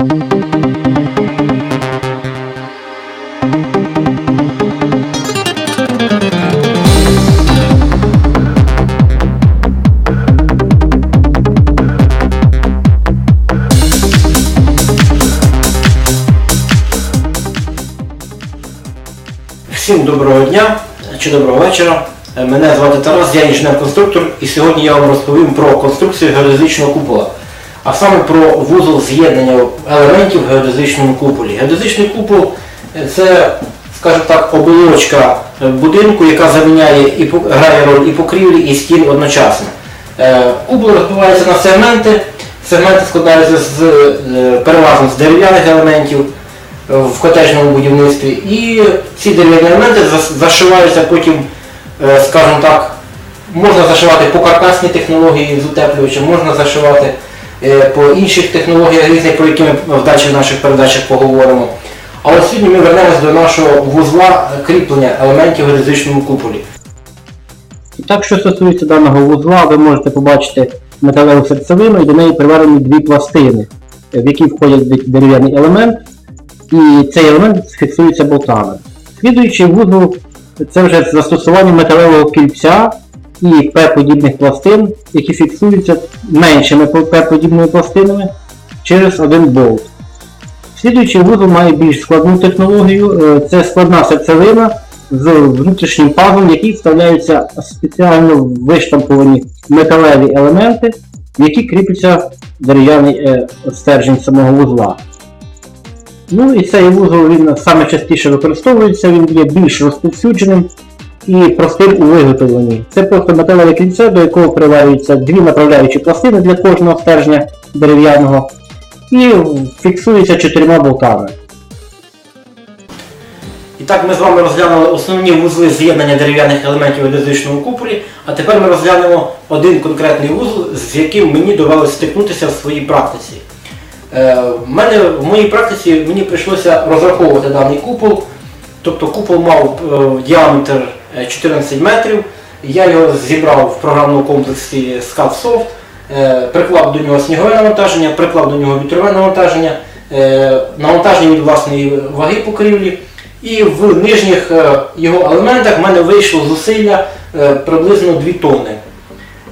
Всім доброго дня чи доброго вечора. Мене звати Тарас, я інженер-конструктор і сьогодні я вам розповім про конструкцію геодезичного купола, а саме про вузол з'єднання елементів в геодезичному куполі. Геодезичний купол е, це, скажімо так, оболочка е, будинку, яка заміняє і грає роль і покрівлі, і стін одночасно. Е, Купол розбивається на сегменти. Сегменти складаються з, переважно з дерев'яних елементів в котежному будівництві. І ці дерев'яні елементи зашиваються потім, скажімо так, можна зашивати по каркасній технології з утеплювачем, можна зашивати по інших технологіях різних, про які ми в далі в наших передачах поговоримо. А от сьогодні ми вернемось до нашого вузла е, кріплення елементів в геодезичному куполі. Так, що стосується даного вузла, ви можете побачити металеву серцевину і до неї приварені дві пластини, в які входять дерев'яний елемент, і цей елемент фіксується болтами. Слідуючий вузол це вже з застосуванням металевого кільця і П-подібних пластин, які фіксуються меншими П-подібними пластинами через один болт. Слідуючий вузол має більш складну технологію. Е, Це складна серцевина з внутрішнім пазом, в який вставляються спеціально виштамповані металеві елементи, в які кріпиться дерев'яний е, стержень самого вузла. Ну і цей вузол він саме частіше використовується, він є більш розповсюдженим і простим у виготовленні. Це просто металеве кільце, до якого приварюються дві направляючі пластини для кожного стержня дерев'яного і фіксується чотирма болтами. І так ми з вами розглянули основні вузли з'єднання дерев'яних елементів у геодезичному куполі, а тепер ми розглянемо один конкретний вузол, з яким мені довелося стикнутися в своїй практиці. Е, в, мене, в моїй практиці мені прийшлося розраховувати даний купол. Тобто купол мав е, діаметр 14 метрів. Я його зібрав в програмному комплексі SCADSoft, е, приклав до нього снігове навантаження, приклав до нього вітрове навантаження, е, навантаження від власної ваги покрівлі. І в нижніх е, його елементах в мене вийшло зусилля е, приблизно 2 тонни.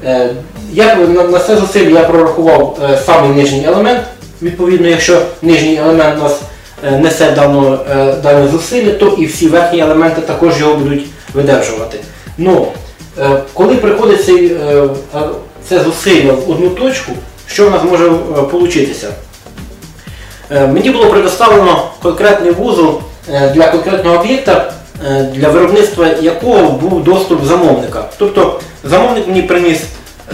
Е, Я, на, це зусилля я прорахував е, самий нижній елемент. Відповідно, якщо нижній елемент у нас е, несе е, дане зусилля, то і всі верхні елементи також його будуть видержувати. Ну, е, коли приходить цей, е, е, це зусилля в одну точку, що в нас може вийти? Мені було предоставлено конкретний вузол е, для конкретного об'єкта, е, для виробництва якого був доступ замовника. Тобто замовник мені приніс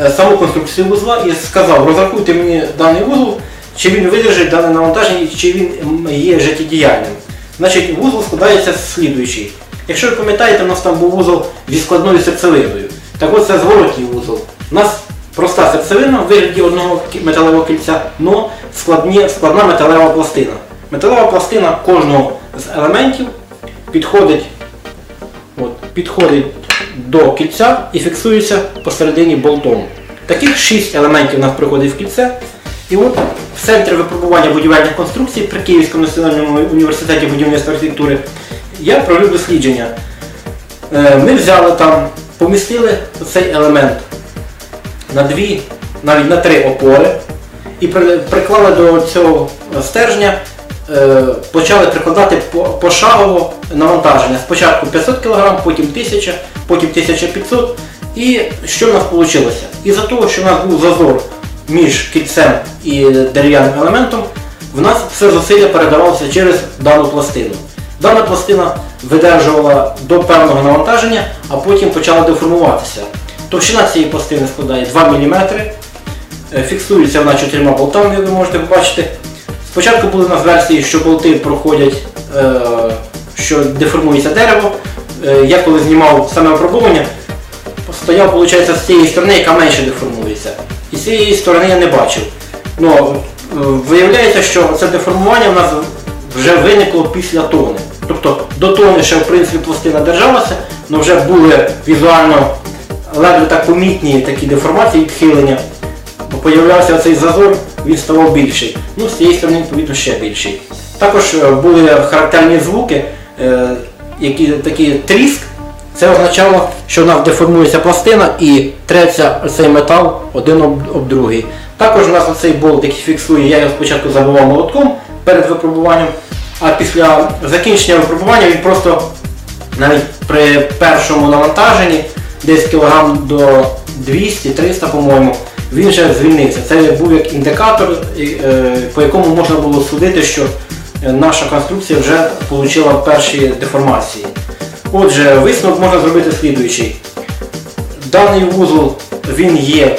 е, саму конструкцію вузла і сказав, розрахуйте мені даний вузол, чи він видержить дане навантаження, чи він є життєдіяльним. Значить, вузол складається з слідуючий. Якщо ви пам'ятаєте, у нас там був вузол зі складною серцевиною. Так от це зворотній вузол. У нас проста серцевина в вигляді одного металевого кільця, але складні, складна металева пластина. Металева пластина кожного з елементів підходить, от, підходить до кільця і фіксується посередині болтом. Таких 6 елементів у нас приходить в кільце. І от в центрі випробування будівельних конструкцій при Київському національному університеті будівництва архітектури я провів дослідження. Е, Ми взяли там, помістили цей елемент на дві, навіть на три опори і приклали до цього стержня, е, почали прикладати по- пошагово навантаження. Спочатку 500 кг, потім 1000, потім 1500 і що в нас вийшло? Із-за того, що в нас був зазор між кільцем і дерев'яним елементом, в нас все зусилля передавалося через дану пластину. Дана пластина видержувала до певного навантаження, а потім почала деформуватися. Товщина цієї пластини складає 2 мм, Е, фіксується вона чотирма болтами, як ви можете побачити. Спочатку були у нас версії, що болти проходять, е, що деформується дерево. Е, Я коли знімав саме опробування, стояв, виходить, з цієї сторони, яка менше деформується. І з цієї сторони я не бачив. Е, виявляється, що це деформування у нас вже виникло після тони. Тобто до тони ще в принципі пластина держалася, але вже були візуально ледве так помітні такі деформації, відхилення. Бо появлявся цей зазор він ставав більший. Ну, з цієї сторони, відповідно, ще більший. Також е, були характерні звуки, е, які такі тріск. Це означало, що в нас деформується пластина і треться цей метал один об другий. Також у нас оцей болт, який фіксує, я його спочатку забивав молотком перед випробуванням, а після закінчення випробування він просто навіть при першому навантаженні, десь кілограм до 200-300, по-моєму, він вже звільнився. Це був як індикатор, е, по якому можна було судити, що е, наша конструкція вже отримала перші деформації. Отже, висновок можна зробити слідуючий. Даний вузол він є, е,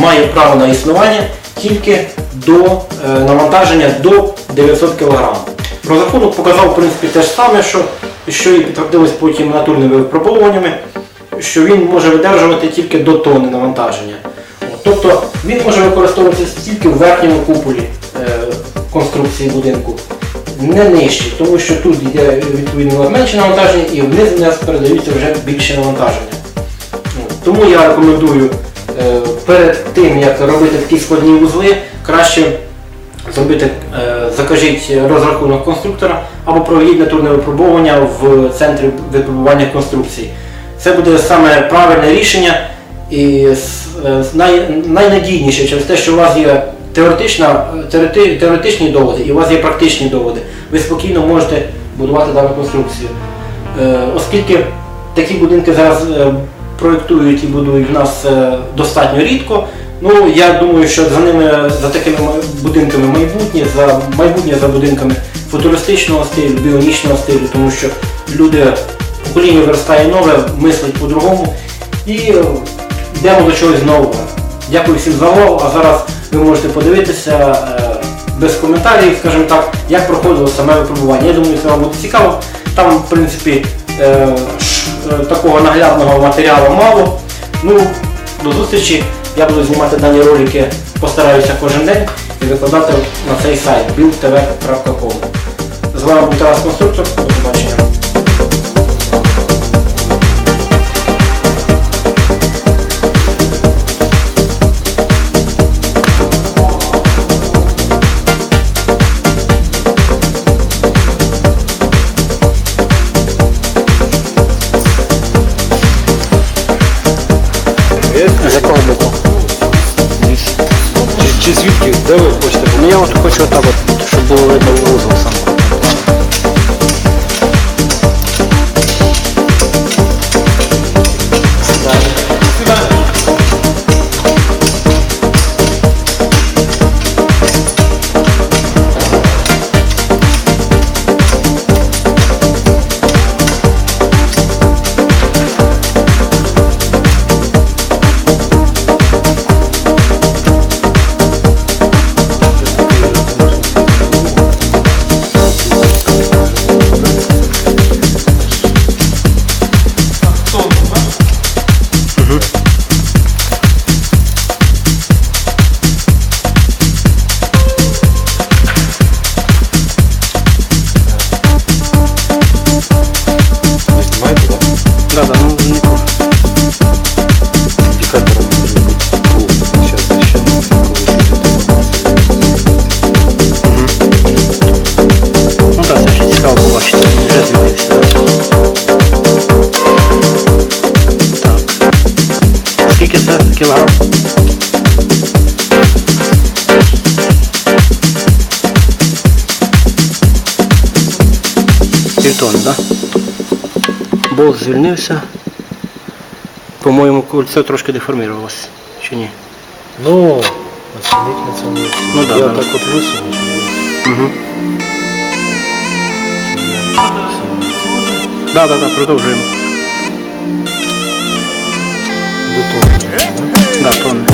має право на існування тільки до навантаження до 900 кг. Розрахунок показав в принципі те ж саме, що, що і підтвердилось потім натурними випробовуваннями, що він може видержувати тільки до тонни навантаження. Тобто він може використовуватися тільки в верхньому куполі е, конструкції будинку, не нижче, тому що тут йде відповідно менше навантаження і вниз у нас передаються вже більше навантаження. Тому я рекомендую е, перед тим, як робити такі складні вузли, краще зробити, е, закажіть розрахунок конструктора або проведіть натурне випробовування в центрі випробування конструкцій. Це буде саме правильне рішення і е, най, найнадійніше через те, що у вас є теоретичні доводи і у вас є практичні доводи. Ви спокійно можете будувати дану конструкцію. Е, Оскільки такі будинки зараз проєктують і будують в нас достатньо рідко, ну я думаю, що за ними, за такими будинками майбутнє, за майбутнє за будинками футуристичного стилю, біонічного стилю, тому що люди, покоління виростає нове, мислить по-другому і е, йдемо до чогось нового. Дякую всім за увагу, а зараз ви можете подивитися е, без коментарів, скажімо так, як проходило саме випробування. Я думаю, це вам буде цікаво. Там, в принципі, е, такого наглядного матеріалу мало. Ну, до зустрічі. Я буду знімати дані ролики, постараюся кожен день і викладати на цей сайт buildtv.com. З вами був Тарас Конструктор. До побачення. З якого боку? Чи, чи звідки? Де ви хочете? Ну я от хочу отак от, щоб було видно вузол сам. Півтонни, так? Да? Болт звільнився. По-моєму, кольцо трошки деформувалося. Чи ні? Ну, оцінить на цьому. Ну да, Я да. так от висуну. Угу. Да, да, да, продовжуємо. До того. Да, тонни.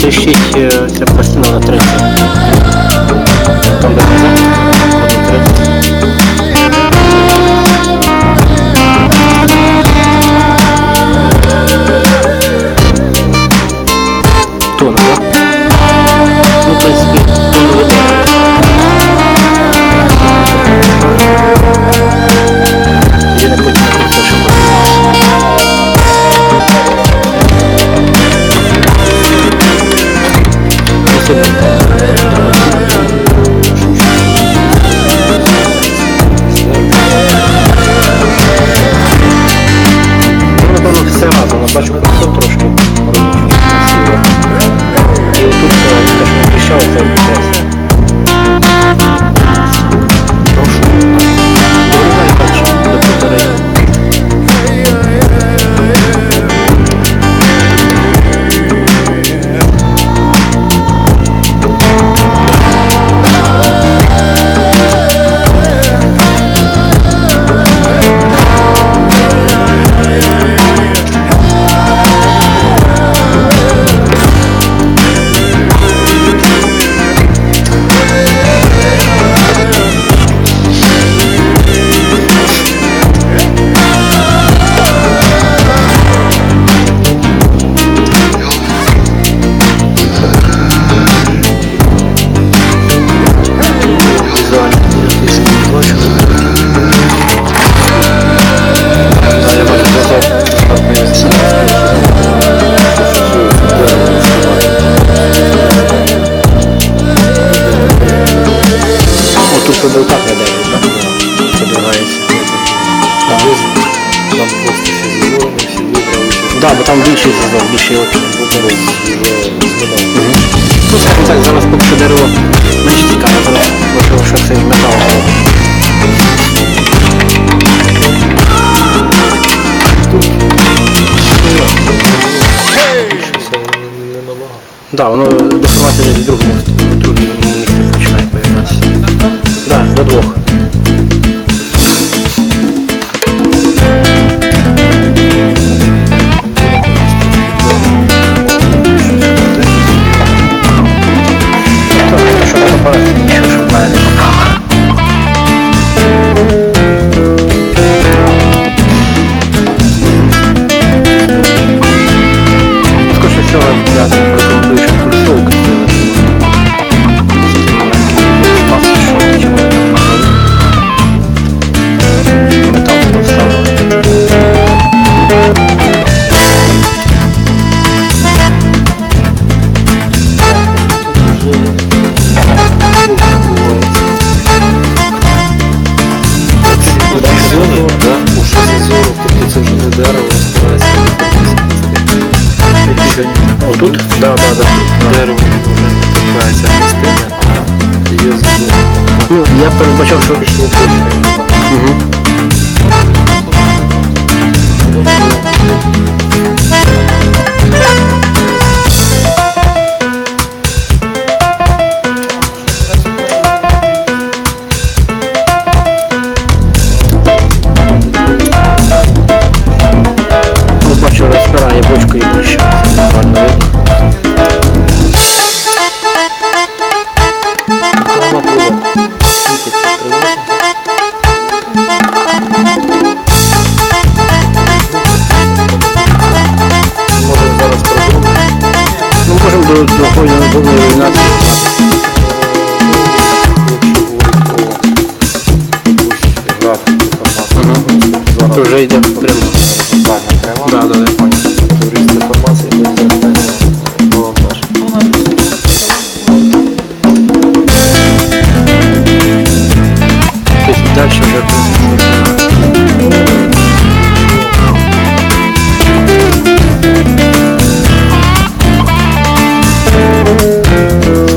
2006 ця пластина на треті. там більший зазор, більший опір. Ну, скажімо так, зараз поки що дерево менш цікаве, зараз важливо, що це метал. Так, воно доховати з другого, другого місця починає появлятися. Так, до двох. Тобто Колпачок, що пішло. до проходження другої руйнації. Тут вже йде прямо. Música